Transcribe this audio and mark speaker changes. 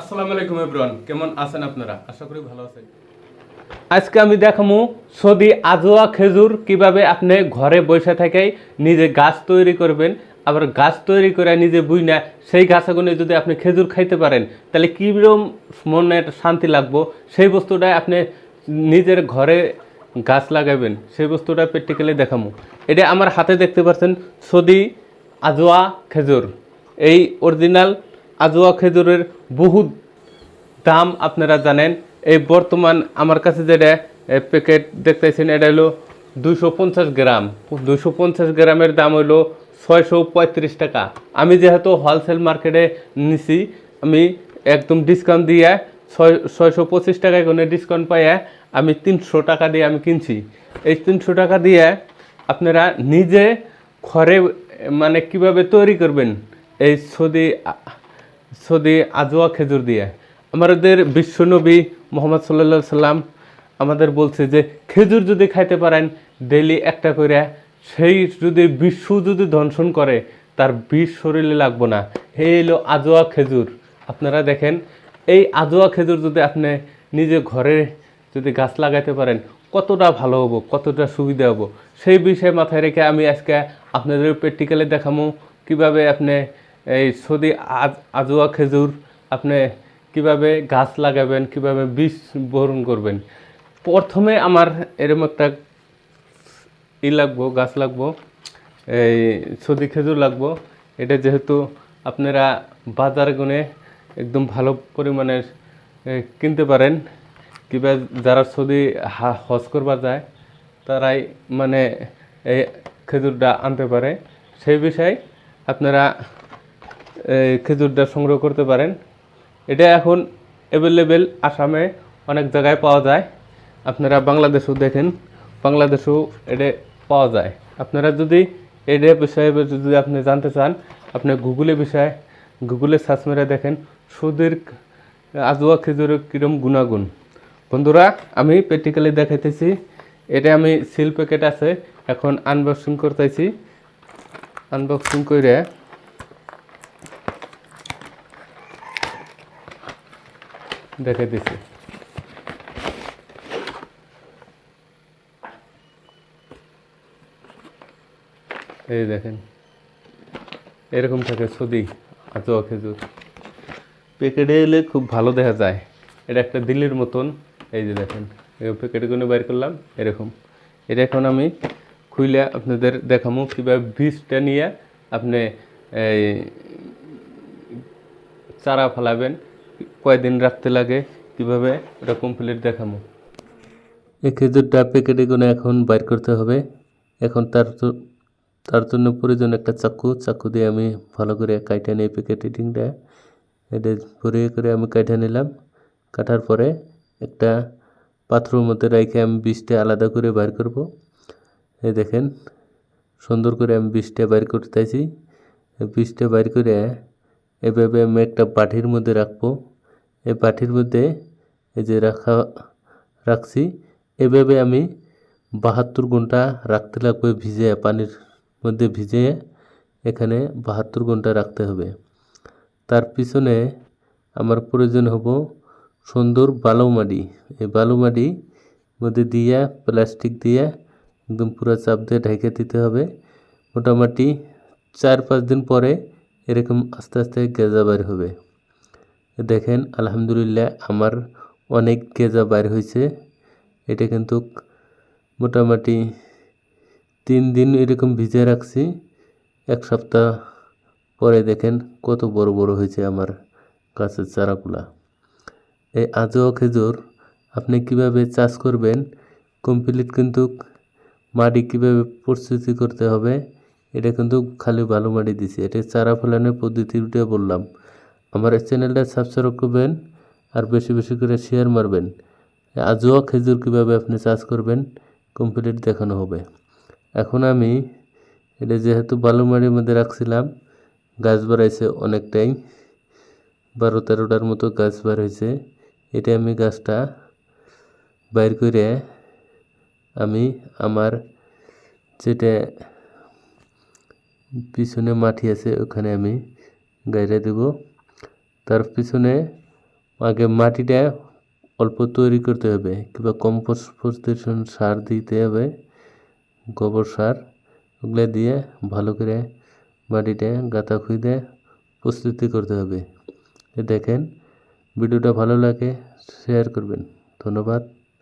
Speaker 1: আসসালামু আলাইকুম এভরিওয়ান কেমন আছেন আপনারা? আশা করি ভালো আছেন। আজকে আমি দেখামু সৌদি আজোয়া খেজুর, কীভাবে আপনি ঘরে বসে থেকেই নিজে গাছ তৈরি করবেন। আবার গাছ তৈরি করে নিজে বুই না সেই গাছগুলো যদি আপনি খেজুর খাইতে পারেন, তাহলে কীরকম মনের শান্তি লাগবো? সেই বস্তুটা আপনি নিজের ঘরে গাছ লাগাবেন। সেই বস্তুটা প্র্যাকটিক্যালি দেখামু। এটা আমার হাতে দেখতে পাচ্ছেন সৌদি আজোয়া খেজুর। এই অরিজিনাল আজোয়া খেজুরের বহু দাম আপনারা জানেন। এই বর্তমান আমার কাছে যেটা প্যাকেট দেখতেছেন, এটা হলো দুইশো পঞ্চাশ গ্রাম। দুইশো পঞ্চাশ গ্রামের দাম হলো ছয়শো পঁয়ত্রিশ টাকা। আমি যেহেতু হোলসেল মার্কেটে নিছি, আমি একদম ডিসকাউন্ট দিয়ে ছয়, ছয়শো পঁচিশ টাকায় কোনো ডিসকাউন্ট পাইয়ে আমি তিনশো টাকা দিয়ে আমি কিনছি। এই তিনশো টাকা দিয়ে আপনারা নিজে ঘরে মানে কীভাবে তৈরি করবেন? এই সৌদি সৌদি আজোয়া খেজুর দিয়ে। আমাদের বিশ্বনবী মোহাম্মদ সাল্লা সাল্লাম আমাদের বলছে যে, খেজুর যদি খাইতে পারেন ডেলি একটা করে সেই যদি বিশ্ব যদি দংশন করে, তার বিষ শরীরে লাগবো না। এই হলো আজোয়া খেজুর। আপনারা দেখেন, এই আজোয়া খেজুর যদি আপনি নিজে ঘরে যদি গাছ লাগাইতে পারেন, কতটা ভালো হব, কতটা সুবিধা হব। সেই বিষয়ে মাথায় রেখে আমি আজকে আপনাদের প্র্যাকটিক্যালি দেখামো কীভাবে আপনি এই সৌদি আজ আজোয়া খেজুর, আপনি কীভাবে গাছ লাগাবেন, কীভাবে বীজ বরণ করবেন? প্রথমে আমার এরকম একটা ই লাগবো, গাছ লাগবো, এই সৌদি খেজুর লাগবো। এটা যেহেতু আপনারা বাজার গুনে একদম ভালো পরিমাণে কিনতে পারেন। কিংবা যারা সৌদি হজ করবা যায়, তারাই মানে এই খেজুরটা আনতে পারে। সেই বিষয়ে আপনারা খেজুরটা সংগ্রহ করতে পারেন। এটা এখন অ্যাভেলেবেল আসামে অনেক জায়গায় পাওয়া যায়। আপনারা বাংলাদেশেও দেখেন, বাংলাদেশেও এটা পাওয়া যায়। আপনারা যদি এটা বিষয়ে যদি আপনি জানতে চান, আপনি গুগলে বিষয়ে, গুগলে সার্চ মেরে দেখেন সুদের আজোয়া খেজুরের কীরকম গুণাগুণ। বন্ধুরা, আমি প্র্যাকটিক্যালি দেখাইতেছি। এটা আমি সিল প্যাকেট আছে, এখন আনবক্সিং করতেছি। আনবক্সিং করে দেখে দিছি। এই দেখেন, এরকম থাকে সদি আজোয়া খেজুর। প্যাকেটে এলে খুব ভালো দেখা যায়। এটা একটা দিল্লির মতন। এই যে দেখেন, এই প্যাকেটগুলো বাইর করলাম, এরকম। এটা এখন আমি খুইলে আপনাদের দেখামো, কীভাবে বীজটা নিয়ে আপনি এই চারা ফেলাবেন। কয়দিন রাখতে লাগে? কীভাবে ওটা কমপ্লিট দেখামো? এই খেজুরটা প্যাকেটেগুলো এখন বাইর করতে হবে, এখন তার তার জন্য প্রয়োজন একটা চাকু। চাকু দিয়ে আমি ভালো করে কাইটা নিই প্যাকেটিংটা এটা ভরিয়ে করে আমি কাইটা নিলাম। কাটার পরে একটা পাত্রের মধ্যে রেখে আমি বীজটা আলাদা করে বাইর করব। এই দেখেন, সুন্দর করে আমি বীজটা বাইর করতেছি। বীজটা বাইর করে এভাবে আমি একটা বাটির মধ্যে রাখব। এই বাটির মধ্যে এই যে রাখা, রাখছি। এভাবে আমি বাহাত্তর ঘণ্টা রাখতে লাগবে ভিজে, পানির মধ্যে ভিজে এখানে বাহাত্তর ঘণ্টা রাখতে হবে। তার পিছনে আমার প্রয়োজন হব সুন্দর বালু মাটি এই বালু মাটি মধ্যে দিয়া, প্লাস্টিক দিয়ে একদম পুরো চাপ দিয়ে ঢেকে দিতে হবে। মোটামুটি চার পাঁচ দিন পরে এরকম আস্তে আস্তে গেজা বের হবে। দেখেন, আলহামদুলিল্লাহ আমার অনেক গেজা বাইর হয়েছে। এটা কিন্তু মোটামুটি তিন দিন এরকম ভিজে রাখছি। এক সপ্তাহ পরে দেখেন কত বড় বড় হয়েছে আমার গাছের চারাগুলা। এই আজও খেজুর আপনি কীভাবে চাষ করবেন, কমপ্লিট কিন্তু মাটি কীভাবে প্রস্তুতি করতে হবে, এটা কিন্তু খালি ভালো মাটি দিছি। এটা চারা ফেলানোর পদ্ধতিটা বললাম। আমার এই চ্যানেলটা সাবস্ক্রাইব করবেন আর বেশি বেশি করে শেয়ার মারবেন। আজও খেজুর কীভাবে আপনি চাষ করবেন কমপ্লিট দেখানো হবে। এখন আমি, এটা যেহেতু বালু মাটির মধ্যে রাখছিলাম, গাছ বাড়াইছে অনেকটাই। বারো তেরোটার মতো গাছ বার হয়েছে। এটা আমি গাছটা বাইর করে আমি আমার যেটা পিছনে মাটি আছে, ওখানে আমি গাইরে দেব। তার পিছনে আগে মাটিটা অল্প তৈরি করতে হবে, কিংবা কম্পোস্ট সার দিতে হবে, গোবর সার, ওগুলো দিয়ে ভালো করে মাটিটা গাঁথা খুঁজে প্রস্তুতি করতে হবে। দেখেন, ভিডিওটা ভালো লাগে শেয়ার করবেন। ধন্যবাদ।